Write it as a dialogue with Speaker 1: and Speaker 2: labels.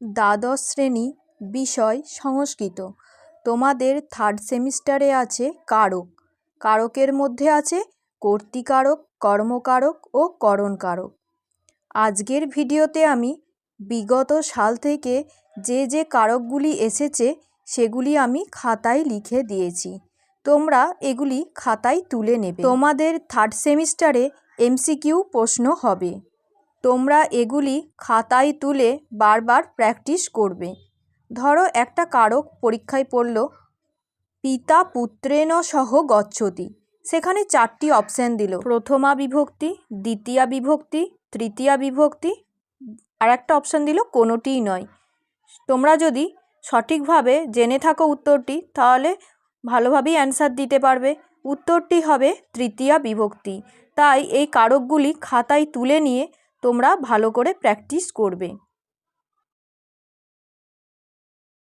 Speaker 1: দ্বাদশ শ্রেণি বিষয় সংস্কৃত। তোমাদের থার্ড সেমিস্টারে আছে কারক। কারকের মধ্যে আছে কর্তৃকারক, কর্মকারক ও করণকারক। আজকের ভিডিওতে আমি বিগত সাল থেকে যে যে কারকগুলি এসেছে, সেগুলি আমি খাতায় লিখে দিয়েছি। তোমরা এগুলি খাতায় তুলে নেবে। তোমাদের থার্ড সেমিস্টারে এমসিকিউ প্রশ্ন হবে। তোমরা এগুলি খাতায় তুলে বারবার প্র্যাকটিস করবে। ধরো, একটা কারক পরীক্ষায় পড়ল, পিতা পুত্রেণ সহ গচ্ছতি। সেখানে চারটি অপশান দিল। প্রথমা বিভক্তি, দ্বিতীয়া বিভক্তি, তৃতীয়া বিভক্তি। আর একটা অপশান দিল, কোনোটিই নয়। তোমরা যদি সঠিকভাবে জেনে থাকো উত্তরটি, তাহলে ভালোভাবেই অ্যান্সার দিতে পারবে। উত্তরটি হবে তৃতীয়া বিভক্তি। তাই এই কারকগুলি খাতায় তুলে নিয়ে তোমরা ভালো করে প্র্যাকটিস করবে।